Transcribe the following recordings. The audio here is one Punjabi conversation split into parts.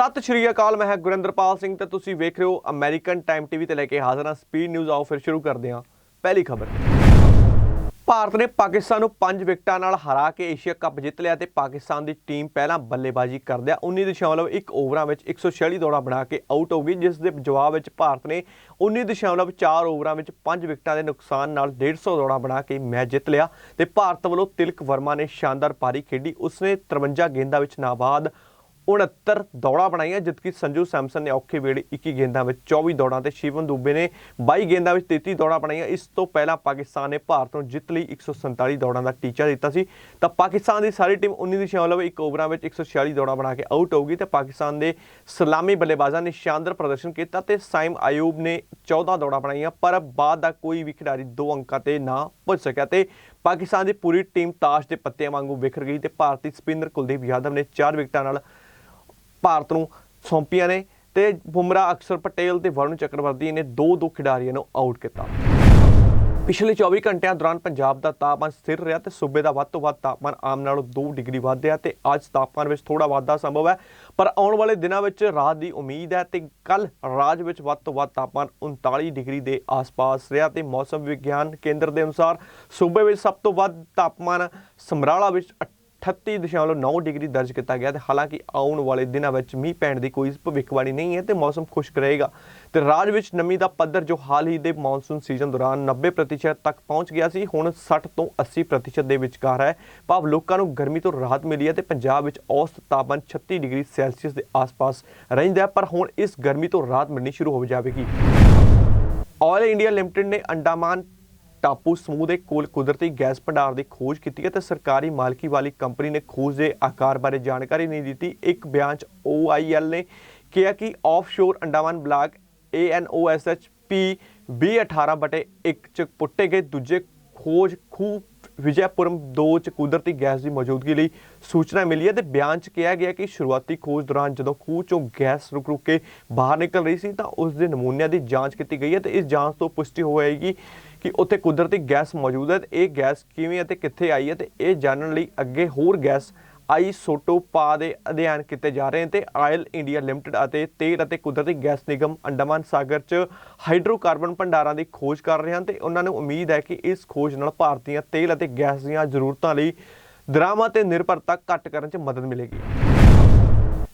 ਸਤਿ ਸ਼੍ਰੀ ਅਕਾਲ, ਮੈਂ ਹਾਂ ਗੁਰਿੰਦਰਪਾਲ ਸਿੰਘ ਤੇ ਤੁਸੀਂ ਵੇਖ ਰਹੇ ਹੋ ਅਮਰੀਕਨ ਟਾਈਮ ਟੀਵੀ ਤੇ ਲੈ ਕੇ ਹਾਜ਼ਰ ਹਾਂ। ਸਪੀਡ ਨਿਊਜ਼ ਆਓ ਫਿਰ ਸ਼ੁਰੂ ਕਰਦੇ ਹਾਂ। ਪਹਿਲੀ ਖਬਰ। ਭਾਰਤ ਨੇ ਪਾਕਿਸਤਾਨ ਨੂੰ 5 ਵਿਕਟਾਂ ਨਾਲ ਹਰਾ ਕੇ ਏਸ਼ੀਆ ਕੱਪ ਜਿੱਤ ਲਿਆ ਤੇ ਪਾਕਿਸਤਾਨ ਦੀ ਟੀਮ ਪਹਿਲਾਂ ਬੱਲੇਬਾਜ਼ੀ ਕਰਦਿਆਂ 19.1 ਓਵਰਾਂ ਵਿੱਚ 146 ਦੌੜਾਂ ਬਣਾ ਕੇ ਆਊਟ ਹੋ ਗਈ, ਜਿਸ ਦੇ ਜਵਾਬ ਵਿੱਚ ਭਾਰਤ ਨੇ 19.4 ਓਵਰਾਂ ਵਿੱਚ 5 ਵਿਕਟਾਂ ਦੇ ਨੁਕਸਾਨ ਨਾਲ 150 ਦੌੜਾਂ ਬਣਾ ਕੇ ਮੈਚ ਜਿੱਤ ਲਿਆ ਤੇ ਭਾਰਤ ਵੱਲੋਂ ਤਿਲਕ ਵਰਮਾ ਨੇ ਸ਼ਾਨਦਾਰ ਪਾਰੀ ਖੇਡੀ। ਉਸਨੇ 53 ਗੇਂਦਾਂ ਵਿੱਚ ਨਾਬਾਦ 69 ਦੌੜਾਂ ਬਣਾਈਆਂ, ਜਦਕਿ ਸੰਜੂ ਸੈਮਸਨ ਨੇ ਔਖੇ ਵੇਲੇ 21 ਗੇਂਦਾਂ ਵਿੱਚ 24 ਦੌੜਾਂ ਤੇ ਸ਼ਿਵਨ ਦੁਬੇ ਨੇ 22 ਗੇਂਦਾਂ ਵਿੱਚ 33 ਦੌੜਾਂ ਬਣਾਈਆਂ। ਇਸ ਤੋਂ ਪਹਿਲਾਂ ਪਾਕਿਸਤਾਨ ਨੇ ਭਾਰਤ ਨੂੰ ਜਿੱਤ ਲਈ 147 ਦੌੜਾਂ ਦਾ ਟੀਚਾ ਦਿੱਤਾ ਸੀ। ਤਾਂ ਪਾਕਿਸਤਾਨ ਦੀ ਸਾਰੀ ਟੀਮ 19.1 ਓਵਰਾਂ ਵਿੱਚ 146 ਦੌੜਾਂ ਬਣਾ ਕੇ ਆਊਟ ਹੋ ਗਈ ਤੇ ਪਾਕਿਸਤਾਨ ਦੇ ਸਲਾਮੀ ਬੱਲੇਬਾਜ਼ਾਂ ਨੇ ਸ਼ਾਨਦਾਰ ਪ੍ਰਦਰਸ਼ਨ ਕੀਤਾ ਤੇ ਸਾਈਮ ਆਯੂਬ ਨੇ 14 ਦੌੜਾਂ ਬਣਾਈਆਂ, ਪਰ ਬਾਅਦ ਦਾ ਕੋਈ ਵੀ ਖਿਡਾਰੀ ਦੋ ਅੰਕਾਂ ਤੇ ਨਾ ਪਹੁੰਚ ਸਕਿਆ ਤੇ ਪਾਕਿਸਤਾਨ ਦੀ ਪੂਰੀ ਟੀਮ ਤਾਸ਼ ਦੇ ਪੱਤਿਆਂ ਵਾਂਗੂ ਵਿਖਰ ਗਈ ਤੇ ਭਾਰਤੀ ਸਪਿਨਰ ਕੁਲਦੀਪ ਯਾਦਵ ਨੇ 4 ਵਿਕਟਾਂ ਨਾਲ ਭਾਰਤ ਨੂੰ ਸੌਂਪੀਆਂ ਨੇ ਤੇ ਬੁਮਰਾਹ ਅਕਸਰ ਪਟੇਲ ਤੇ ਵਰੁਣ ਚੱਕਰਵਰਤੀ ਨੇ ਦੋ ਦੋ ਖਿਡਾਰੀਆਂ ਨੂੰ ਆਊਟ ਕੀਤਾ। ਪਿਛਲੇ 24 ਘੰਟਿਆਂ ਦੌਰਾਨ ਪੰਜਾਬ ਦਾ ਤਾਪਮਾਨ ਸਥਿਰ ਰਿਹਾ ਤੇ ਸੂਬੇ ਦਾ ਵੱਧ ਤੋਂ ਵੱਧ ਤਾਪਮਾਨ ਆਮ ਨਾਲੋਂ 2 ਡਿਗਰੀ ਵਧਿਆ ਤੇ ਅੱਜ ਤਾਪਮਾਨ ਵਿੱਚ ਥੋੜਾ ਵਾਧਾ ਸੰਭਵ ਹੈ। ਪਰ ਆਉਣ ਵਾਲੇ ਦਿਨਾਂ ਵਿੱਚ ਰਾਤ ਦੀ ਉਮੀਦ ਹੈ ਤੇ ਕੱਲ ਰਾਜ ਵਿੱਚ ਵੱਧ ਤੋਂ ਵੱਧ ਤਾਪਮਾਨ 39 ਡਿਗਰੀ ਦੇ ਆਸ-ਪਾਸ ਰਿਹਾ ਤੇ ਮੌਸਮ ਵਿਗਿਆਨ ਕੇਂਦਰ ਦੇ ਅਨੁਸਾਰ ਸੂਬੇ ਵਿੱਚ ਸਭ ਤੋਂ ਵੱਧ ਤਾਪਮਾਨ ਸਮਰਾਲਾ ਵਿੱਚ 38.9 ਡਿਗਰੀ ਦਰਜ ਕੀਤਾ ਗਿਆ ਤੇ ਹਾਲਾਂਕਿ ਆਉਣ ਵਾਲੇ ਦਿਨਾਂ ਵਿੱਚ ਮੀਂਹ ਪੈਣ ਦੀ ਕੋਈ ਭਵਿੱਖਬਾਣੀ ਨਹੀਂ ਹੈ ਤੇ ਮੌਸਮ ਖੁਸ਼ਕ ਰਹੇਗਾ। ਤੇ ਰਾਜ ਵਿੱਚ ਨਮੀ ਦਾ ਪੱਧਰ ਜੋ ਹਾਲ ਹੀ ਦੇ ਮੌਨਸੂਨ ਸੀਜ਼ਨ ਦੌਰਾਨ 90% ਤੱਕ ਪਹੁੰਚ ਗਿਆ ਸੀ, ਹੁਣ 60 ਤੋਂ 80% ਦੇ ਵਿਚਕਾਰ ਹੈ। ਭਾਵ ਲੋਕਾਂ ਨੂੰ ਗਰਮੀ ਤੋਂ ਰਾਹਤ ਮਿਲੀ ਹੈ ਤੇ ਪੰਜਾਬ ਵਿੱਚ ਔਸਤ ਤਾਪਮਾਨ 36 ਡਿਗਰੀ ਸੈਲਸੀਅਸ ਦੇ ਆਸ-ਪਾਸ ਰਹਿੰਦਾ ਪਰ ਹੁਣ ਇਸ ਗਰਮੀ ਤੋਂ ਰਾਹਤ ਮਿਲਣੀ ਸ਼ੁਰੂ ਹੋ ਜਾਵੇਗੀ। ਆਇਲ ਇੰਡੀਆ ਲਿਮਟਿਡ ਨੇ ਅੰਡਾਮਾਨ ਟਾਪੂ ਸਮੂਹ ਦੇ ਕੋਲ ਕੁਦਰਤੀ ਗੈਸ ਭੰਡਾਰ ਦੀ ਖੋਜ ਕੀਤੀ ਹੈ ਤੇ ਸਰਕਾਰੀ ਮਾਲਕੀ ਵਾਲੀ ਕੰਪਨੀ ਨੇ ਖੋਜ ਦੇ ਆਕਾਰ ਬਾਰੇ ਜਾਣਕਾਰੀ ਨਹੀਂ ਦਿੱਤੀ। ਇੱਕ ਬਿਆਨ 'ਚ OIL ਨੇ ਕਿਹਾ ਕਿ ਆਫਸ਼ੋਰ ਅੰਡਾਮਾਨ ਬਲਾਕ ANOSHP 2018 ਬਟੇ 1 ਚ ਪੁੱਟੇ ਗਏ ਦੂਜੇ ਖੋਜ ਖੂਹ ਵਿਜੈਪੁਰਮ 2 ਚ ਕੁਦਰਤੀ ਗੈਸ ਦੀ ਮੌਜੂਦਗੀ ਲਈ ਸੂਚਨਾ ਮਿਲੀ ਹੈ ਤੇ ਬਿਆਨ ਚ ਕਿਹਾ ਗਿਆ ਕਿ ਸ਼ੁਰੂਆਤੀ ਖੋਜ ਦੌਰਾਨ ਜਦੋਂ ਖੂਹ ਚੋਂ ਗੈਸ ਰੁਕ ਰੁਕ ਕੇ ਬਾਹਰ ਨਿਕਲ ਰਹੀ ਸੀ ਤਾਂ ਉਸ ਦੇ ਨਮੂਨਿਆਂ ਦੀ ਜਾਂਚ ਕੀਤੀ ਗਈ ਹੈ ਤੇ ਇਸ ਜਾਂਚ ਤੋਂ ਪੁਸ਼ਟੀ ਹੋਏਗੀ ਕਿ ਉੱਥੇ ਕੁਦਰਤੀ ਗੈਸ ਮੌਜੂਦ ਹੈ ਤੇ ਇਹ ਗੈਸ ਕਿਵੇਂ ਅਤੇ ਕਿੱਥੇ ਆਈ ਹੈ ਤੇ ਇਹ ਜਾਣਨ ਲਈ ਅੱਗੇ ਹੋਰ ਗੈਸ ਆਈਸੋਟੋਪਾ ਦੇ ਅਧਿਐਨ ਕੀਤੇ ਜਾ ਰਹੇ ਹਨ ਤੇ ਆਇਲ ਇੰਡੀਆ ਲਿਮਟਿਡ ਅਤੇ ਤੇਲ ਅਤੇ ਕੁਦਰਤੀ ਗੈਸ ਨਿਗਮ ਅੰਡਮਾਨ ਸਾਗਰ 'ਚ ਹਾਈਡਰੋਕਾਰਬਨ ਭੰਡਾਰਾਂ ਦੀ ਖੋਜ ਕਰ ਰਹੇ ਹਨ ਤੇ ਉਹਨਾਂ ਨੂੰ ਉਮੀਦ ਹੈ ਕਿ ਇਸ ਖੋਜ ਨਾਲ ਭਾਰਤੀਆਂ ਤੇਲ ਅਤੇ ਗੈਸ ਦੀਆਂ ਜ਼ਰੂਰਤਾਂ ਲਈ ਦਰਾਮਦ ਤੇ ਨਿਰਭਰਤਾ ਘੱਟ ਕਰਨ 'ਚ ਮਦਦ ਮਿਲੇਗੀ।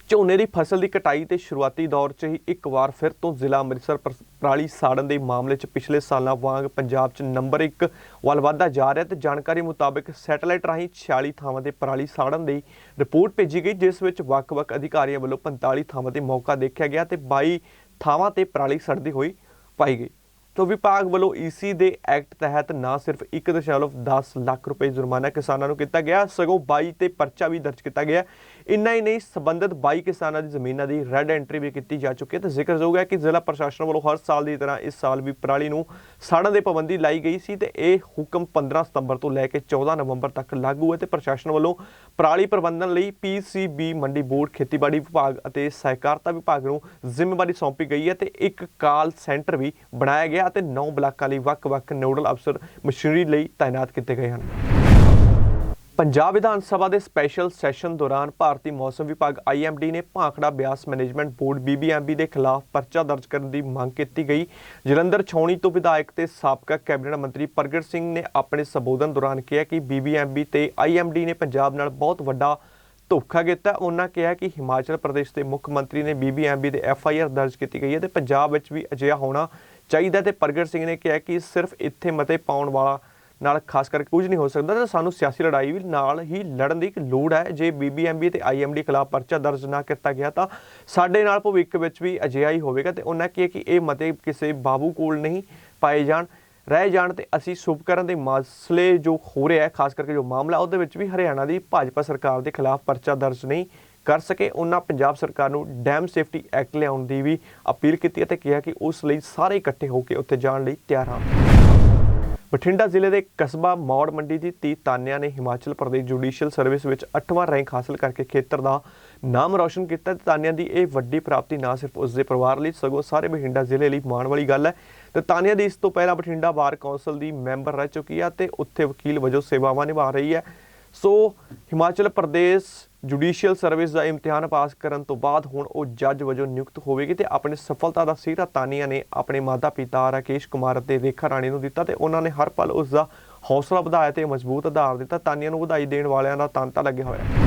ਝੋਨੇ ਦੀ ਫਸਲ ਦੀ ਕਟਾਈ ਤੇ ਸ਼ੁਰੂਆਤੀ ਦੌਰ 'ਚ ਹੀ ਇੱਕ ਵਾਰ ਫਿਰ ਤੋਂ ਜ਼ਿਲ੍ਹਾ ਅੰਮ੍ਰਿਤਸਰ ਪਰ- ਪਰਾਲੀ ਸਾੜਨ ਦੇ ਮਾਮਲੇ 'ਚ ਪਿਛਲੇ ਸਾਲਾਂ ਵਾਂਗ ਪੰਜਾਬ 'ਚ ਨੰਬਰ 1 ਵੱਲ ਵਧਦਾ ਜਾ ਰਿਹਾ ਤੇ ਜਾਣਕਾਰੀ ਮੁਤਾਬਕ ਸੈਟੇਲਾਈਟ ਰਾਹੀਂ 46 ਥਾਵਾਂ ਤੇ ਪਰਾਲੀ ਸਾੜਨ ਦੀ ਰਿਪੋਰਟ ਭੇਜੀ ਗਈ, ਜਿਸ ਵਿੱਚ ਵੱਖ-ਵੱਖ ਅਧਿਕਾਰੀਆਂ ਵੱਲੋਂ 45 ਥਾਵਾਂ ਤੇ ਮੌਕਾ ਦੇਖਿਆ ਗਿਆ ਤੇ 22 ਥਾਵਾਂ ਤੇ ਪਰਾਲੀ ਸੜਦੀ ਹੋਈ ਪਾਈ ਗਈ। ਤੋ ਵਿਭਾਗ ਵੱਲੋਂ ਈਸੀ ਦੇ ਐਕਟ ਤਹਿਤ ਨਾ ਸਿਰਫ 1.10 ਲੱਖ ਰੁਪਏ ਜੁਰਮਾਨਾ ਕਿਸਾਨਾਂ ਨੂੰ ਕੀਤਾ ਗਿਆ, ਸਗੋਂ 22 ਤੇ ਪਰਚਾ ਵੀ ਦਰਜ ਕੀਤਾ ਗਿਆ। ਇੰਨਾ ਹੀ ਨਹੀਂ, ਸੰਬੰਧਿਤ 22 ਕਿਸਾਨਾਂ ਦੀ ਜ਼ਮੀਨਾਂ ਦੀ ਰੈੱਡ ਐਂਟਰੀ ਵੀ ਕੀਤੀ ਜਾ ਚੁੱਕੀ ਹੈ ਤੇ ਜ਼ਿਕਰਯੋਗ ਹੈ ਕਿ ਜ਼ਿਲ੍ਹਾ ਪ੍ਰਸ਼ਾਸਨ ਵੱਲੋਂ ਹਰ ਸਾਲ ਦੀ ਤਰ੍ਹਾਂ ਇਸ ਸਾਲ ਵੀ ਪਰਾਲੀ ਨੂੰ ਸਾੜਨ ਦੇ ਪਾਬੰਦੀ ਲਾਈ ਗਈ ਸੀ ਤੇ ਇਹ ਹੁਕਮ 15 ਸਤੰਬਰ ਤੋਂ ਲੈ ਕੇ 14 ਨਵੰਬਰ ਤੱਕ ਲਾਗੂ ਹੈ ਤੇ ਪ੍ਰਸ਼ਾਸਨ ਵੱਲੋਂ ਪਰਾਲੀ ਪ੍ਰਬੰਧਨ ਲਈ ਪੀਸੀਬੀ ਮੰਡੀ ਬੋਰਡ, ਖੇਤੀਬਾੜੀ ਵਿਭਾਗ ਅਤੇ ਸਹਿਕਾਰਤਾ ਵਿਭਾਗ ਨੂੰ ਜ਼ਿੰਮੇਵਾਰੀ ਸੌਂਪੀ ਗਈ ਹੈ ਤੇ ਇੱਕ ਕਾਲ ਸੈਂਟਰ ਵੀ ਬਣਾਇਆ ਗਿਆ ਅਤੇ 9 ਬਲਾਕਾਂ ਲਈ ਵੱਖ-ਵੱਖ ਨੋਡਲ ਅਫਸਰ ਮਸ਼ੀਨਰੀ ਲਈ ਤਾਇਨਾਤ ਕੀਤੇ ਗਏ ਹਨ। ਪੰਜਾਬ ਵਿਧਾਨ ਸਭਾ ਦੇ ਸਪੈਸ਼ਲ ਸੈਸ਼ਨ ਦੌਰਾਨ ਭਾਰਤੀ ਮੌਸਮ ਵਿਭਾਗ ਆਈਐਮਡੀ ਨੇ Bhakra Beas management board BBMB ਦੇ ਖਿਲਾਫ ਪਰਚਾ ਦਰਜ ਕਰਨ ਦੀ ਮੰਗ ਕੀਤੀ ਗਈ। ਜਲੰਧਰ ਛਾਉਣੀ ਤੋਂ ਵਿਧਾਇਕ ਤੇ ਸਾਬਕਾ ਕੈਬਨਿਟ ਮੰਤਰੀ ਪ੍ਰਗਟ ਸਿੰਘ ਨੇ ਆਪਣੇ ਸੰਬੋਧਨ ਦੌਰਾਨ ਕਿਹਾ ਕਿ ਬੀਬੀਐਮਬੀ ਤੇ ਆਈਐਮਡੀ ਨੇ ਪੰਜਾਬ ਨਾਲ ਬਹੁਤ ਵੱਡਾ ਧੋਖਾ ਕੀਤਾ। ਉਹਨਾਂ ਕਿਹਾ ਕਿ ਹਿਮਾਚਲ ਪ੍ਰਦੇਸ਼ ਦੇ ਮੁੱਖ ਮੰਤਰੀ ਨੇ ਬੀਬੀਐਮਬੀ ਦੇ ਐਫਆਈਆਰ ਦਰਜ ਕੀਤੀ ਗਈ ਹੈ ਤੇ ਪੰਜਾਬ ਵਿੱਚ ਵੀ ਅਜਿਹਾ ਹੋਣਾ ਚਾਹੀਦਾ ਤੇ ਪ੍ਰਗਟ ਸਿੰਘ ਨੇ ਕਿਹਾ ਕਿ ਸਿਰਫ ਇੱਥੇ ਮਤੇ ਪਾਉਣ ਵਾਲਾ ਨਾਲ ਖਾਸ ਕਰਕੇ ਕੁਝ ਨਹੀਂ ਹੋ ਸਕਦਾ ਤਾਂ ਸਾਨੂੰ ਸਿਆਸੀ ਲੜਾਈ ਵੀ ਨਾਲ ਹੀ ਲੜਨ ਦੀ ਇੱਕ ਲੋੜ ਹੈ। ਜੇ ਬੀਬੀਐਮਬੀ ਤੇ ਆਈਐਮਡੀ ਖਿਲਾਫ ਪਰਚਾ ਦਰਜ ਨਾ ਕੀਤਾ ਗਿਆ ਤਾਂ ਸਾਡੇ ਨਾਲ ਭਵਿੱਖ ਵਿੱਚ ਵੀ ਅਜਿਹਾ ਹੀ ਹੋਵੇਗਾ ਤੇ ਉਹਨਾਂ ਕਿਹਾ ਕਿ ਇਹ ਮਤੇ ਕਿਸੇ ਬਾਬੂ ਕੋਲ ਨਹੀਂ ਪਾਏ ਜਾਣ, ਰਹਿ ਜਾਣ ਤੇ ਅਸੀਂ ਸੁਭਕਰਨ ਦੇ ਮਸਲੇ ਜੋ ਹੋ ਰਿਹਾ ਹੈ, ਖਾਸ ਕਰਕੇ ਜੋ ਮਾਮਲਾ ਉਹਦੇ ਵਿੱਚ ਵੀ ਹਰਿਆਣਾ ਦੀ ਭਾਜਪਾ ਸਰਕਾਰ ਦੇ ਖਿਲਾਫ ਪਰਚਾ ਦਰਜ ਨਹੀਂ ਕਰ ਸਕੇ। ਉਹਨਾਂ ਪੰਜਾਬ ਸਰਕਾਰ ਨੂੰ ਡੈਮ ਸੇਫਟੀ ਐਕਟ ਲਿਆਉਣ ਦੀ ਵੀ ਅਪੀਲ ਕੀਤੀ ਅਤੇ ਕਿਹਾ ਕਿ ਉਸ ਲਈ ਸਾਰੇ ਇਕੱਠੇ ਹੋ ਕੇ ਉੱਥੇ ਜਾਣ ਲਈ ਤਿਆਰ ਹਾਂ। ਬਠਿੰਡਾ ਜ਼ਿਲ੍ਹੇ ਦੇ ਕਸਬਾ ਮੌੜ ਮੰਡੀ ਦੀ ਤੀ ਤਾਨਿਆਂ ਨੇ ਹਿਮਾਚਲ ਪ੍ਰਦੇਸ਼ ਜੁਡੀਸ਼ੀਅਲ ਸਰਵਿਸ ਵਿੱਚ 8ਵਾਂ ਰੈਂਕ ਹਾਸਲ ਕਰਕੇ ਖੇਤਰ ਦਾ ਨਾਮ ਰੌਸ਼ਨ ਕੀਤਾ ਤੇ ਤਾਨਿਆਂ ਦੀ ਇਹ ਵੱਡੀ ਪ੍ਰਾਪਤੀ ਨਾ ਸਿਰਫ ਉਸ ਦੇ ਪਰਿਵਾਰ ਲਈ, ਸਗੋਂ ਸਾਰੇ ਬਠਿੰਡਾ ਜ਼ਿਲ੍ਹੇ ਲਈ ਮਾਣ ਵਾਲੀ ਗੱਲ ਹੈ। ਤੇ ਤਾਨਿਆਂ ਦੀ ਇਸ ਤੋਂ ਪਹਿਲਾਂ ਬਠਿੰਡਾ ਬਾਰ ਕੌਂਸਲ ਦੀ ਮੈਂਬਰ ਰਹਿ ਚੁੱਕੀ ਹੈ ਤੇ ਉੱਥੇ ਵਕੀਲ ਵਜੋਂ ਸੇਵਾਵਾਂ ਨਿਭਾ ਰਹੀ ਹੈ। So Himachal Pradesh judicial service ਦਾ ਇਮਤਿਹਾਨ ਪਾਸ ਕਰਨ ਤੋਂ ਬਾਅਦ ਹੁਣ ਉਹ ਜੱਜ ਵਜੋਂ ਨਿਯੁਕਤ ਹੋਵੇਗੀ ਤੇ ਆਪਣੀ ਸਫਲਤਾ ਦਾ ਸਿਹਰਾ ਤਾਨੀਆ ਨੇ ਆਪਣੇ ਮਾਤਾ-ਪਿਤਾ ਰਾਕੇਸ਼ ਕੁਮਾਰ ਅਤੇ ਰੇਖਾ ਰਾਣੀ ਨੂੰ ਦਿੱਤਾ ਤੇ ਉਹਨਾਂ ਨੇ ਹਰ ਪਲ ਉਸ ਦਾ ਹੌਸਲਾ ਵਧਾਇਆ ਤੇ ਮਜ਼ਬੂਤ ਆਧਾਰ ਦਿੱਤਾ। ਤਾਨੀਆ ਨੂੰ ਵਧਾਈ ਦੇਣ ਵਾਲਿਆਂ ਦਾ ਤਾਂਤਾ ਲੱਗਿਆ ਹੋਇਆ। ਹੈ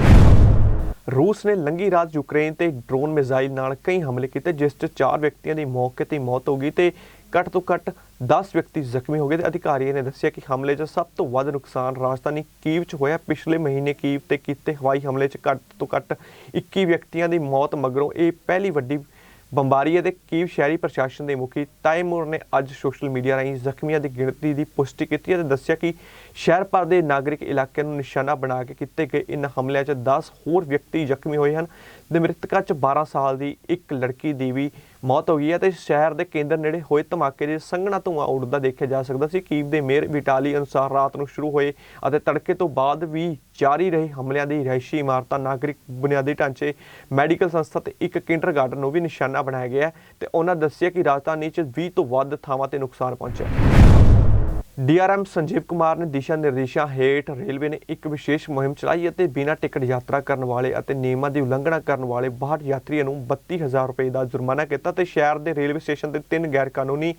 ਰੂਸ ਨੇ ਲੰਗੀ ਰਾਤ ਯੂਕਰੇਨ ਤੇ ਡਰੋਨ ਮਿਜ਼ਾਈਲ ਨਾਲ ਕਈ ਹਮਲੇ ਕੀਤੇ, ਜਿਸ 'ਚ ਚਾਰ ਵਿਅਕਤੀਆਂ ਦੀ ਮੌਕੇ ਤੇ ਮੌਤ ਹੋ ਗਈ ਤੇ ਘੱਟ ਤੋਂ ਘੱਟ 10 ਵਿਅਕਤੀ ਜ਼ਖਮੀ ਹੋ ਗਏ ਤੇ ਅਧਿਕਾਰੀਆਂ ਨੇ ਦੱਸਿਆ ਕਿ ਹਮਲੇ 'ਚ ਸਭ ਤੋਂ ਵੱਧ ਨੁਕਸਾਨ ਰਾਜਧਾਨੀ ਕੀਵ 'ਚ ਹੋਇਆ। ਪਿਛਲੇ ਮਹੀਨੇ ਕੀਵ ਤੇ ਕੀਤੇ ਹਵਾਈ ਹਮਲੇ 'ਚ ਘੱਟ ਤੋਂ ਘੱਟ 21 ਵਿਅਕਤੀਆਂ ਦੀ ਮੌਤ, ਮਗਰੋਂ ਇਹ ਪਹਿਲੀ ਵੱਡੀ ਬੰਬਾਰੀ ਹੈ ਤੇ ਕੀਵ ਸ਼ਹਿਰੀ ਪ੍ਰਸ਼ਾਸਨ ਦੇ ਮੁਖੀ ਤਾਇਮੁਰ ਨੇ ਅੱਜ ਸੋਸ਼ਲ ਮੀਡੀਆ ਰਾਹੀਂ ਜ਼ਖਮੀਆਂ ਦੀ ਗਿਣਤੀ ਦੀ ਪੁਸ਼ਟੀ ਕੀਤੀ ਅਤੇ ਦੱਸਿਆ ਕਿ ਸ਼ਹਿਰ ਭਰ ਦੇ ਨਾਗਰਿਕ ਇਲਾਕਿਆਂ ਨੂੰ ਨਿਸ਼ਾਨਾ ਬਣਾ ਕੇ ਕੀਤੇ ਗਏ ਇਨ ਹਮਲਿਆਂ 'ਚ 10 ਹੋਰ ਵਿਅਕਤੀ ਜ਼ਖਮੀ ਹੋਏ ਹਨ। ਤੇ ਮ੍ਰਿਤਕਾਂ 'ਚ 12 ਸਾਲ ਦੀ ਇੱਕ ਲੜਕੀ ਦੀ ਵੀ ਮੌਤ ਹੋ ਗਈ ਹੈ ਤੇ ਸ਼ਹਿਰ ਦੇ ਕੇਂਦਰ ਨੇੜੇ ਹੋਏ ਧਮਾਕੇ ਦੇ ਸੰਘਣਾ ਧੂੰਆਂ ਉੱਡਦਾ ਦੇਖਿਆ ਜਾ ਸਕਦਾ ਸੀ। ਕੀਵ ਦੇ ਮੇਅਰ ਵਿਟਾਲੀ ਅਨੁਸਾਰ ਰਾਤ ਨੂੰ ਸ਼ੁਰੂ ਹੋਏ ਅਤੇ ਤੜਕੇ ਤੋਂ ਬਾਅਦ ਵੀ ਜਾਰੀ ਰਹੇ ਹਮਲਿਆਂ ਦੀ ਰਿਹਾਇਸ਼ੀ ਇਮਾਰਤਾਂ, ਨਾਗਰਿਕ ਬੁਨਿਆਦੀ ਢਾਂਚੇ, ਮੈਡੀਕਲ ਸੰਸਥਾ ਤੇ ਇੱਕ ਕਿੰਡਰਗਾਰਟਨ ਨੂੰ ਵੀ ਨਿਸ਼ਾਨਾ ਬਣਾਇਆ ਗਿਆ ਹੈ ਤੇ ਉਹਨਾਂ ਦੱਸਿਆ ਕਿ ਰਾਜਧਾਨੀ 'ਚ 20 ਤੋਂ ਵੱਧ ਥਾਵਾਂ ਤੇ ਨੁਕਸਾਨ ਪਹੁੰਚਿਆ। ਡੀਆਰਐਮ ਸੰਜੀਵ ਕੁਮਾਰ ਨੇ ਦਿਸ਼ਾ ਨਿਰਦੇਸ਼ਾਂ ਹੇਠ ਰੇਲਵੇ ਨੇ ਇੱਕ ਵਿਸ਼ੇਸ਼ ਮੁਹਿੰਮ ਚਲਾਈ ਅਤੇ ਬਿਨਾਂ ਟਿਕਟ ਯਾਤਰਾ ਕਰਨ ਵਾਲੇ ਅਤੇ ਨਿਯਮਾਂ ਦੀ ਉਲੰਘਣਾ ਕਰਨ ਵਾਲੇ 62 ਯਾਤਰੀਆਂ ਨੂੰ 32000 ਰੁਪਏ ਦਾ ਜੁਰਮਾਨਾ ਕੀਤਾ ਤੇ ਸ਼ਹਿਰ ਦੇ ਰੇਲਵੇ ਸਟੇਸ਼ਨ ਤੇ ਤਿੰਨ ਗੈਰ ਕਾਨੂੰਨੀ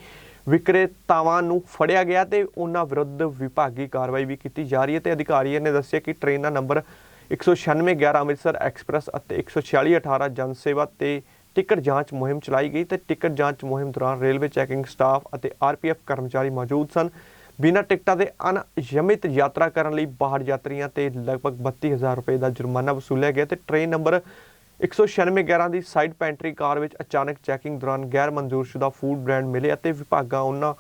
ਵਿਕਰੇਤਾਵਾਂ ਨੂੰ ਫੜਿਆ ਗਿਆ ਤੇ ਉਹਨਾਂ ਵਿਰੁੱਧ ਵਿਭਾਗੀ ਕਾਰਵਾਈ ਵੀ ਕੀਤੀ ਜਾ ਰਹੀ ਹੈ ਤੇ ਅਧਿਕਾਰੀਆਂ ਨੇ ਦੱਸਿਆ ਕਿ ਟ੍ਰੇਨਾਂ ਨੰਬਰ 196 11 ਅੰਮ੍ਰਿਤਸਰ ਐਕਸਪ੍ਰੈਸ ਅਤੇ 146 18 ਜਨ ਸੇਵਾ ਤੇ ਟਿਕਟ ਜਾਂਚ ਮੁਹਿੰਮ ਚਲਾਈ ਗਈ ਤੇ ਟਿਕਟ ਜਾਂਚ ਮੁਹਿੰਮ ਦੌਰਾਨ ਰੇਲਵੇ ਚੈਕਿੰਗ ਸਟਾਫ ਅਤੇ ਆਰਪੀਐਫ ਕਰਮਚਾਰੀ ਮੌਜੂਦ ਸਨ। ਬਿਨਾਂ ਟਿਕਟਾਂ ਦੇ ਅਨਯਮਿਤ ਯਾਤਰਾ ਕਰਨ ਲਈ ਬਾਹਰ ਯਾਤਰੀਆਂ ਤੇ ਲਗਭਗ 32000 ਰੁਪਏ ਦਾ ਜੁਰਮਾਨਾ ਵਸੂਲਿਆ ਗਿਆ ਤੇ ਟ੍ਰੇਨ ਨੰਬਰ 196 11 ਦੀ ਸਾਈਡ ਪੈਂਟਰੀ ਕਾਰ ਵਿੱਚ ਅਚਾਨਕ ਚੈਕਿੰਗ ਦੌਰਾਨ ਗੈਰ ਮਨਜ਼ੂਰਸ਼ੁਦਾ ਫੂਡ ਬ੍ਰਾਂਡ ਮਿਲੇ ਅਤੇ ਵਿਭਾਗਾਂ ਉਹਨਾਂ,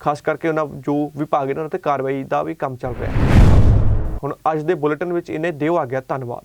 ਖਾਸ ਕਰਕੇ ਉਹਨਾਂ ਜੋ ਵਿਭਾਗ ਇਹਨਾਂ ਤੇ ਕਾਰਵਾਈ ਦਾ ਵੀ ਕੰਮ ਚੱਲ ਰਿਹਾ ਹੈ। ਹੁਣ ਅੱਜ ਦੇ ਬੁਲੇਟਿਨ ਵਿੱਚ ਇਹਨੇ ਦਿਓ ਆ ਗਿਆ ਧੰਨਵਾਦ।